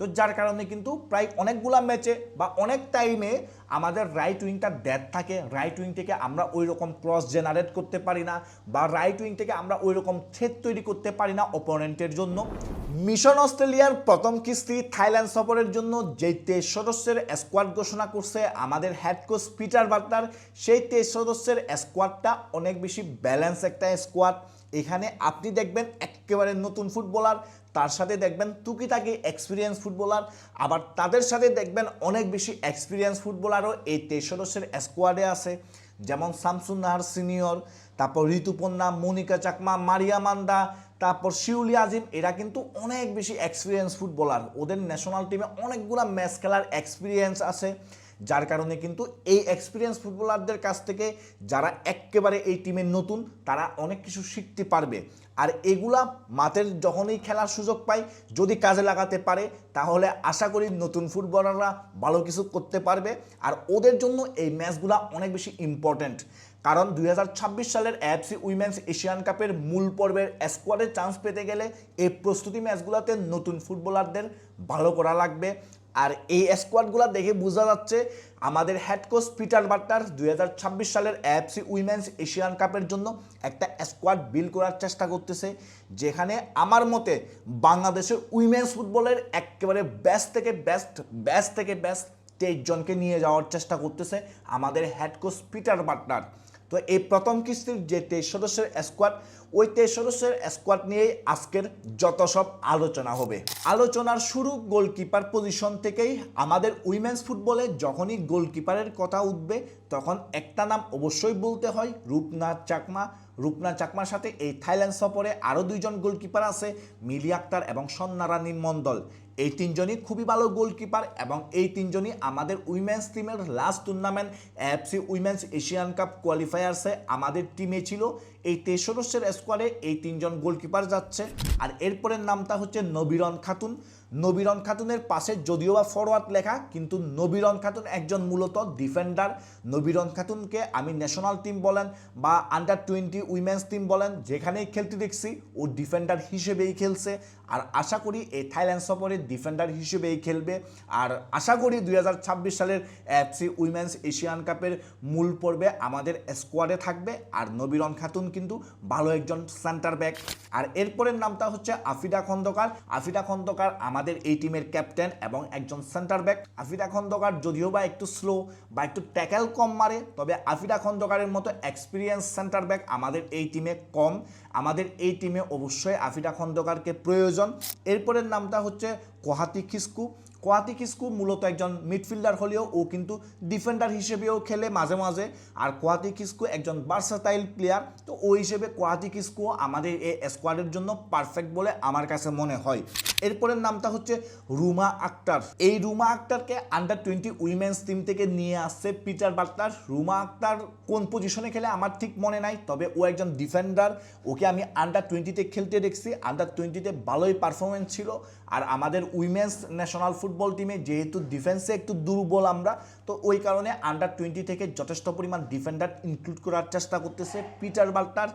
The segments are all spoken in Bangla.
তো যার কারণে কিন্তু প্রায় অনেকগুলা ম্যাচে বা অনেক টাইমে আমাদের রাইট উইংটা ডেথ থাকে। রাইট উইং থেকে আমরা ওই রকম ক্রস জেনারেট করতে পারি না বা রাইট উইং থেকে আমরা ওই রকম থ্রেড তৈরি করতে পারি না অপোনেন্টের জন্য। মিশন অস্ট্রেলিয়ার প্রথম কিস্তি থাইল্যান্ড সফরের জন্য যে তেইশ সদস্যের স্কোয়াড ঘোষণা করছে আমাদের হেড কোচ পিটার বাটলার সেই তেইশ সদস্যের স্কোয়াডটা অনেক বেশি ব্যালেন্স একটা স্কোয়াড এখানে আপনি দেখবেন একেবারে নতুন ফুটবলার, তার সাথে দেখবেন টুকিটাকি এক্সপিরিয়েন্স ফুটবলার, আবার তাদের সাথে দেখবেন অনেক বেশি এক্সপিরিয়েন্স ফুটবলারও এই তেইশ সদস্যের স্কোয়াডে আছে। যেমন শামসুন নাহার সিনিয়র তারপর ঋতুপর্ণা, মনিকা চাকমা, মারিয়া মান্দা, তারপর শিউলি আজিম, এরা কিন্তু অনেক বেশি এক্সপিরিয়েন্স ফুটবলার। ওদের ন্যাশনাল টিমে অনেকগুলা ম্যাচ খেলার এক্সপিরিয়েন্স আছে। যার কারণে কিন্তু এই এক্সপিরিয়েন্স ফুটবলারদের কাছ থেকে যারা একেবারে এই টিমের নতুন, তারা অনেক কিছু শিখতে পারবে। আর এগুলা মাঠের যখনই খেলার সুযোগ পায়, যদি কাজে লাগাতে পারে, তাহলে আশা করি নতুন ফুটবলাররা ভালো কিছু করতে পারবে। আর ওদের জন্য এই ম্যাচগুলা অনেক বেশি ইম্পর্ট্যান্ট কারণ দু হাজার ছাব্বিশ সালের এফসি উইমেন্স এশিয়ান কাপের মূল পর্বের স্কোয়াডে চান্স পেতে গেলে এই প্রস্তুতি ম্যাচগুলোতে নতুন ফুটবলারদের ভালো করা লাগবে। আর এই স্কোয়াডগুলো দেখে বোঝা যাচ্ছে আমাদের হেড কোচ পিটার বাট্টার দু হাজার ছাব্বিশ সালের এফসি উইমেন্স এশিয়ান কাপের জন্য একটা স্কোয়াড বিল করার চেষ্টা করতেছে, যেখানে আমার মতে বাংলাদেশের উইমেন্স ফুটবলের একেবারে বেস্ট থেকে বেস্ট বেস্ট থেকে বেস্ট তেইশ জনকে নিয়ে যাওয়ার চেষ্টা করতেছে আমাদের হেড কোচ পিটার বাট্টার তো এই প্রথম কিস্তির যে তেইশ সদস্যের স্কোয়াড ওই তেইশ সদস্যের স্কোয়াড নিয়েই আজকের যত সব আলোচনা হবে। আলোচনার শুরু গোলকিপার পজিশন থেকেই আমাদের উইমেন্স ফুটবলে যখনই গোলকিপারের কথা উঠবে, তখন একটা নাম অবশ্যই বলতে হয়, রূপনাথ চাকমা। রূপনাথ চাকমার সাথে এই থাইল্যান্ড সফরে আরও দুইজন গোলকিপার আছে, মিলি আক্তার এবং সন্নারানী মণ্ডল। এই তিনজনই খুবই ভালো গোলকিপার এবং এই তিনজনই আমাদের উইমেন্স টিমের last tournament FC women's Asian Cup কোয়ালিফায়ার্সে আমাদের টিমে ছিল। এই তেইশ সদস্যের স্কোয়াডে এই তিনজন গোলকিপার যাচ্ছে। আর এরপরের নামটা হচ্ছে নবীরন খাতুন। নবীরন খাতুনের পাশে যদিও বা ফরওয়ার্ড লেখা, কিন্তু নবীরন খাতুন একজন মূলত ডিফেন্ডার নবীরন খাতুনকে আমি ন্যাশনাল টিম বলেন বা আন্ডার টোয়েন্টি উইমেন্স টিম বলেন, যেখানেই খেলতে দেখছি, ও ডিফেন্ডার হিসেবেই খেলছে। আর আশা করি এই থাইল্যান্ড সফরে ডিফেন্ডার হিসেবেই খেলবে। আর আশা করি দুই হাজার ছাব্বিশ সালের এফসি উইমেন্স এশিয়ান কাপের মূল পর্বে আমাদের স্কোয়াডে থাকবে। আর নবীরন খাতুন কিন্তু ভালো একজন সেন্টার ব্যাক আর এরপরের নামটা হচ্ছে আফিদা খন্দকার। আফিদা খন্দকার আমাদের এই টিমের ক্যাপ্টেন এবং একজন সেন্টার ব্যাক আফিদা খন্দকার যদিও বা একটু স্লো বা একটু ট্যাকেল কম মারে, তবে আফিদা খন্দকারের মতো এক্সপিরিয়েন্স সেন্টার ব্যাক আমাদের এই টিমে কম। আমাদের এই টিমে অবশ্যই আফিদা খন্দকারকে প্রয়োজন। এরপরের নামটা হচ্ছে কোহাতি খিস্কু কোয়াতি কিস্কু মূলত একজন মিডফিল্ডার হলেও ও কিন্তু ডিফেন্ডার হিসেবেও খেলে মাঝে মাঝে। আর কোয়াতি কিস্কু একজন বার্সাটাইল প্লেয়ার তো ওই হিসেবে কোয়াতি কিস্কু আমাদের এই স্কোয়াডের জন্য পারফেক্ট বলে আমার কাছে মনে হয়। এরপরের নামটা হচ্ছে রুমা আক্তার। এই রুমা আক্তারকে আন্ডার টোয়েন্টি উইমেন্স টিম থেকে নিয়ে আসছে পিটার বার্তার। রুমা আক্তার কোন পজিশনে খেলে আমার ঠিক মনে নাই, তবে ও একজন ডিফেন্ডার ওকে আমি আন্ডার টোয়েন্টিতে খেলতে দেখছি। আন্ডার টোয়েন্টিতে ভালোই পারফরমেন্স ছিল। আর আমাদের উইমেন্স ন্যাশনাল ফুটবল টিমে যেহেতু ডিফেন্সে একটু দুর্বল আমরা, তো ওই কারণে আন্ডার টোয়েন্টি থেকে যথেষ্ট পরিমাণ ডিফেন্ডার ইনক্লুড করার চেষ্টা করতেছে পিটার বাল্টার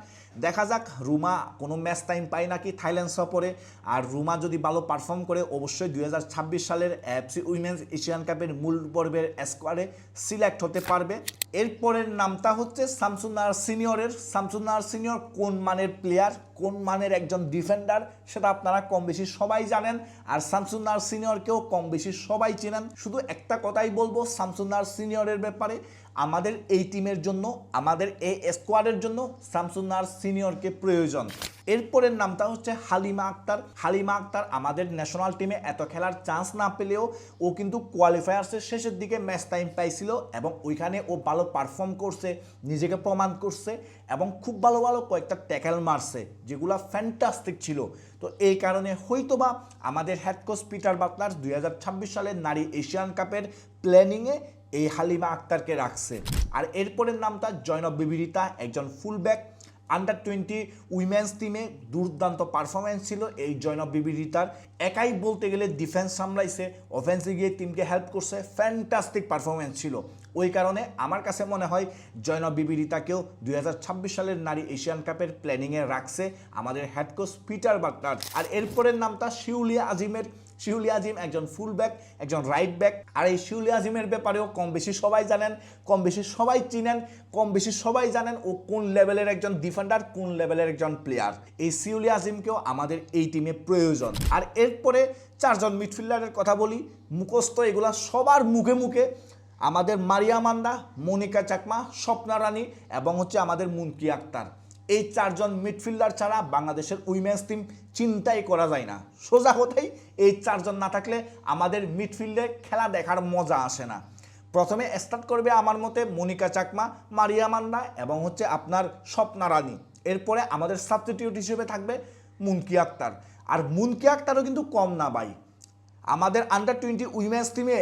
দেখা যাক, রুমা কোনো ম্যাচ টাইম পায় নাকি থাইল্যান্ড সফরে। আর রুমা যদি ভালো পারফর্ম করে, অবশ্যই দুই হাজার ছাব্বিশ সালের এফসি উইমেন্স এশিয়ান কাপের মূল পর্বের স্কোয়াডে সিলেক্ট হতে পারবে। এরপরের নামটা হচ্ছে শামসুন্নার সিনিয়রের শামসুন্নার সিনিয়র কোন মানের প্লেয়ার কোন মানের একজন ডিফেন্ডার সেটা আপনারা কম বেশি সবাই জানেন। আর শামসুন্নার সিনিয়রকেও কম বেশি সবাই চেনেন। শুধু একটা কথাই বলব শামসুন্নার সিনিয়রের ব্যাপারে আমাদের এই টিমের জন্য, আমাদের এই স্কোয়াডের জন্য শামসুন্নার সিনিয়রকে প্রয়োজন। এরপরের নামটা হচ্ছে হালিমা আক্তার। হালিমা আক্তার আমাদের ন্যাশনাল টিমে এত খেলার চান্স না পেলেও ও কিন্তু কোয়ালিফায়ার্সের শেষের দিকে ম্যাচ টাইম পাইছিল এবং ওইখানে ও ভালো পারফর্ম করছে, নিজেকে প্রমাণ করছে এবং খুব ভালো ভালো কয়েকটা ট্যাকেল মারছে, যেগুলো ফ্যান্টাস্টিক ছিল। তো এই কারণে হয়তোবা আমাদের হেড কোচ পিটার বাটলার দুই সালের নারী এশিয়ান কাপের প্ল্যানিংয়ে এই হালিমা আক্তারকে রাখছে আর এরপরের নামটা জয়নব বিবিরিতা, একজন ফুলব্যাক আন্ডার টোয়েন্টি উইমেন্স টিমে দুর্দান্ত পারফরমেন্স ছিল এই জয়নব বিবিরিতার। একাই বলতে গেলে ডিফেন্স সামলাইছে অফেন্সে গিয়ে টিমকে হেল্প করছে ফ্যান্টাস্টিক পারফরমেন্স ছিল। ওই কারণে আমার কাছে মনে হয় জয়নব বিবিরিতাকেও দুই হাজার ছাব্বিশ সালের নারী এশিয়ান কাপের প্ল্যানিংয়ে রাখছে আমাদের হেড কোচ পিটার বাটলার আর এরপরের নামটা শিউলিয়া আজিমের শিউলি আজিম একজন ফুল ব্যাক একজন রাইট ব্যাক আর এই শিউলি আজিমের ব্যাপারেও কম বেশি সবাই জানেন, কম বেশি সবাই চিনেন, কম বেশি সবাই জানেন ও কোন লেভেলের একজন ডিফেন্ডার কোন লেভেলের একজন প্লেয়ার এই শিউলি আজিমকেও আমাদের এই টিমে প্রয়োজন। আর এরপরে চারজন মিডফিল্ডারের কথা বলি, মুখস্থ এগুলা সবার মুখে মুখে আমাদের মারিয়া মান্ডা মনিকা চাকমা, স্বপ্না রানী এবং হচ্ছে আমাদের মুনকি আক্তার। এই চারজন মিডফিল্ডার ছাড়া বাংলাদেশের উইমেন্স টিম চিন্তাই করা যায় না। সোজা কথাই, এই চারজন না থাকলে আমাদের মিডফিল্ডে খেলা দেখার মজা আসে না। প্রথমে স্টার্ট করবে আমার মতে মনিকা চাকমা, মারিয়া মান্না এবং হচ্ছে আপনার স্বপ্না রানী। এরপরে আমাদের সাবস্টিটিউট হিসেবে থাকবে মুনকি আক্তার। আর মুনকি আক্তারও কিন্তু কম না ভাই। আমাদের আন্ডার টোয়েন্টি উইমেন্স টিমে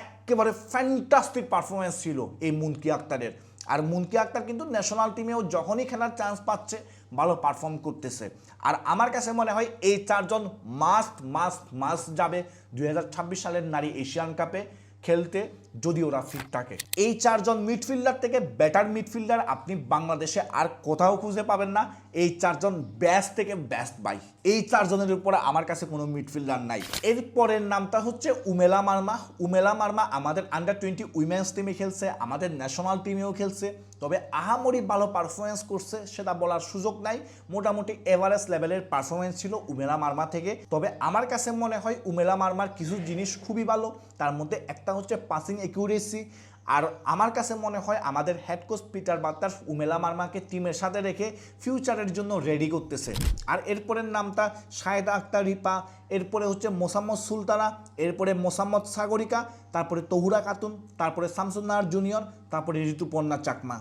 একেবারে ফ্যান্টাস্টিক পারফরমেন্স ছিল এই মুনকি আক্তারের। আর মুনকি আক্তার কিন্তু ন্যাশনাল টিমেও যখনই খেলার চান্স পাচ্ছে, ভালো পারফর্ম করতেছে। আর আমার কাছে মনে হয় এই চারজন মাস্ট মাস্ট মাস্ট যাবে দুই হাজার ছাব্বিশ সালের নারী এশিয়ান কাপে খেলতে যদি ওরা ফিট থাকে। এই চারজন মিডফিল্ডার থেকে বেটার মিডফিল্ডার আপনি বাংলাদেশে আর কোথাও খুঁজে পাবেন না। এই চারজন ব্যাস্ট থেকে ব্যাস্ট বাই এই চারজনের উপরে আমার কাছে কোনো মিডফিল্ডার নাই। এরপরের নামটা হচ্ছে উমেলা মার্মা। উমেলা মার্মা আমাদের আন্ডার টোয়েন্টি উইমেন্স টিমে খেলছে, আমাদের ন্যাশনাল টিমেও খেলছে। তবে আহামরি ভালো পারফরমেন্স করছে, সেটা বলার সুযোগ নাই। মোটামুটি এভারেজ লেভেলের পারফরমেন্স ছিল উমেলা মার্মা থেকে। তবে আমার কাছে মনে হয় উমেলা মার্মার কিছু জিনিস খুবই ভালো। তার মধ্যে একটা হচ্ছে পাসিং একিউরেসি আর আমার কাছে মনে হয় আমাদের head coach Peter Butler Umela মার্মাকে টিমের সাথে রেখে ফিউচারের জন্য রেডি করতেছে। আর এরপরের নামটা শাহেদা আক্তার রিপা, এরপরে হচ্ছে মোসাম্মদ সুলতানা, এরপরে মোসাম্মদ সাগরিকা, তারপরে তহুরা খাতুন, তারপরে শামসুন্নাহার জুনিয়র তারপরে ঋতুপর্ণা চাকমা।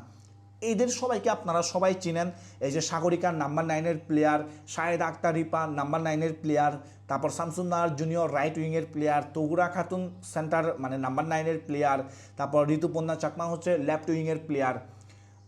এদের সবাইকে আপনারা সবাই চিনেন, এই যে সাগরিকার নাম্বার নাইনের প্লেয়ার শাহেদ আক্তার রিপা নাম্বার নাইনের প্লেয়ার তারপর শামসুন্নাহার জুনিয়র রাইট উইংয়ের প্লেয়ার তহুরা খাতুন সেন্টার মানে নাম্বার নাইনের প্লেয়ার তারপর ঋতুপর্ণা চাকমা হচ্ছে লেফট উইংয়ের প্লেয়ার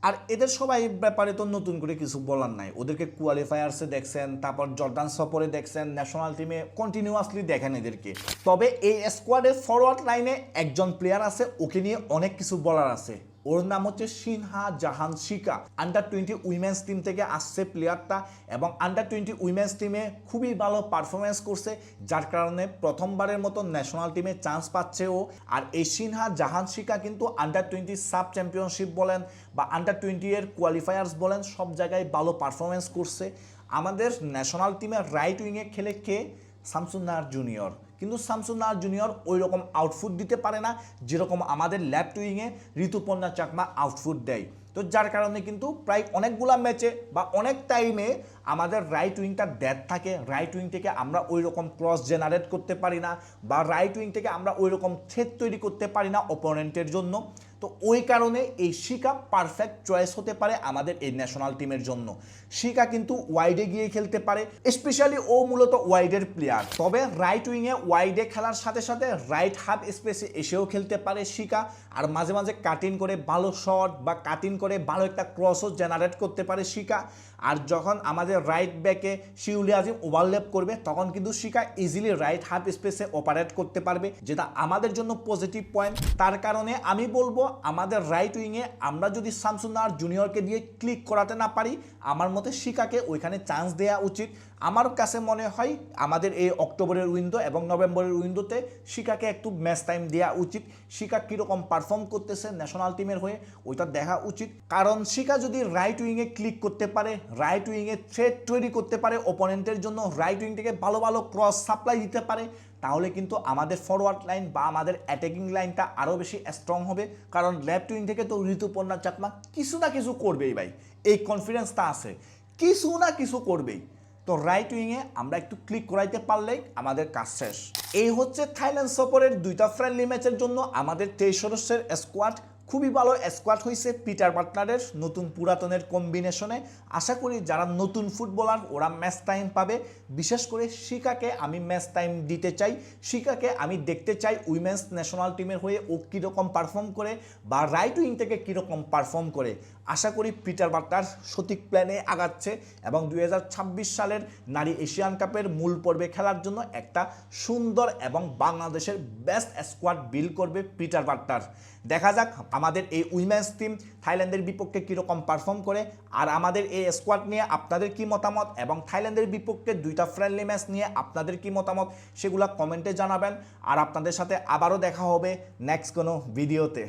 আর এদের সবাই ব্যাপারে তো নতুন করে কিছু বলার নাই। ওদেরকে কোয়ালিফায়ার্সে দেখছেন, তারপর জর্দান সফরে দেখছেন ন্যাশনাল টিমে কন্টিনিউয়াসলি দেখেন এদেরকে। তবে এই স্কোয়াডের ফরওয়ার্ড লাইনে একজন প্লেয়ার আছে, ওকে নিয়ে অনেক কিছু বলার আছে। ওর নাম হচ্ছে সিনহা জাহান শিকা। আন্ডার টোয়েন্টি উইমেন্স টিম থেকে আসছে প্লেয়ারটা এবং আন্ডার টোয়েন্টি উইমেন্স টিমে খুবই ভালো পারফরমেন্স করছে, যার কারণে প্রথমবারের মতো ন্যাশনাল টিমে চান্স পাচ্ছে ও। আর এই সিনহা জাহান শিকা কিন্তু আন্ডার টোয়েন্টি সাব চ্যাম্পিয়নশিপ বলেন বা আন্ডার টোয়েন্টি এর কোয়ালিফায়ার্স বলেন, সব জায়গায় ভালো পারফরমেন্স করছে। আমাদের ন্যাশনাল টিমের রাইট উইংয়ে খেলে কে? শামসুন্নাহার জুনিয়র কিন্তু শামসুন্নাহার জুনিয়র ওই রকম আউটফুট দিতে পারে না, যেরকম আমাদের উইংয়ে ঋতুপর্ণা চাকমা আউটফুট দেয়। তো যার কারণে কিন্তু প্রায় অনেকগুলা ম্যাচে বা অনেক টাইমে আমাদের রাইট উইংটা ডেথ থাকে রাইট উইং থেকে আমরা ওই রকম ক্রস জেনারেট করতে পারি না বা রাইট উইং থেকে আমরা ওই রকম থ্রেড তৈরি করতে পারি না অপোনেন্টের জন্য। তো ওই কারণে এই শিকা পারফেক্ট চয়েস হতে পারে আমাদের এই ন্যাশনাল টিমের জন্য। শিকা কিন্তু ওয়াইডে গিয়ে খেলতে পারে স্পেশালি ও মূলত ওয়াইডের প্লেয়ার তবে রাইট উইংয়ে ওয়াইডে খেলার সাথে সাথে রাইট হাফ স্পেসে এসেও খেলতে পারে শিকা। আর মাঝে মাঝে কাটিং করে ভালো শট বা কাটিং করে ভালো একটা ক্রসও জেনারেট করতে পারে শিকা। আর যখন আমাদের রাইট ব্যাকে শিউলি আজিম ওভারল্যাপ করবে, তখন কিন্তু শিকা ইজিলি রাইট হাফ স্পেসে অপারেট করতে পারবে, যেটা আমাদের জন্য পজিটিভ পয়েন্ট তার কারণে আমি বলব, আমাদের রাইট উইংয়ে আমরা যদি শামসুন্নার জুনিয়রকে দিয়ে ক্লিক করাতে না পারি, আমার মতে শিকাকে ওইখানে চান্স দেওয়া উচিত। আমার কাছে মনে হয়, আমাদের এই অক্টোবরের উইন্ডো এবং নভেম্বরের উইন্ডোতে শিকাকে একটু ম্যাচ টাইম দেওয়া উচিত। শিকা কীরকম পারফর্ম করতেছে ন্যাশনাল টিমের হয়ে, ওইটা দেখা উচিত। কারণ শিকা যদি রাইট উইংয়ে ক্লিক করতে পারে রাইট উইংয়ে থ্রেড তৈরি করতে পারে ওপোনেন্টের জন্য রাইট উইং থেকে ভালো ভালো ক্রস সাপ্লাই দিতে পারে, তাহলে কিন্তু আমাদের ফরওয়ার্ড লাইন বা আমাদের অ্যাটাকিং লাইনটা আরও বেশি স্ট্রং হবে। কারণ লেফট উইং থেকে তো ঋতুপর্ণা চাকমা কিছু না কিছু করবেই ভাই, এই কনফিডেন্সটা আছে। কিছু না কিছু করবেই। তো রাইট উইংয়ে আমরা একটু ক্লিক করাইতে পারলেই আমাদের কাজ শেষ। এই হচ্ছে থাইল্যান্ড সফরের দুইটা ফ্রেন্ডলি ম্যাচের জন্য আমাদের তেইশ সদস্যের স্কোয়াড খুবই ভালো স্কোয়াড হয়েছে পিটার পার্টনারের নতুন পুরাতনের কম্বিনেশনে আশা করি যারা নতুন ফুটবলার ওরা ম্যাচ টাইম পাবে। বিশেষ করে শিকাকে আমি ম্যাচ টাইম দিতে চাই। শিকাকে আমি দেখতে চাই উইমেন্স ন্যাশনাল টিমের হয়ে ও কীরকম পারফর্ম করে বা রাইট উইং থেকে কীরকম পারফর্ম করে। আশা করি পিটার বার্তার সঠিক প্ল্যানে আগাচ্ছে এবং দু হাজার ছাব্বিশ সালের নারী এশিয়ান কাপের মূল পর্বে খেলার জন্য একটা সুন্দর এবং বাংলাদেশের বেস্ট স্কোয়াড বিল করবে পিটার বার্তার দেখা যাক আমাদের এই উইমেন্স টিম থাইল্যান্ডের বিপক্ষে কীরকম পারফর্ম করে, আর আমাদের এই স্কোয়াড নিয়ে আপনাদের কি মতামত? এবং থাইল্যান্ডের বিপক্ষে দুইটা ফ্রেন্ডলি ম্যাচ নিয়ে আপনাদের কি মতামত? সেগুলো কমেন্টে জানাবেন। আর আপনাদের সাথে আবারও দেখা হবে নেক্সট কোনো ভিডিওতে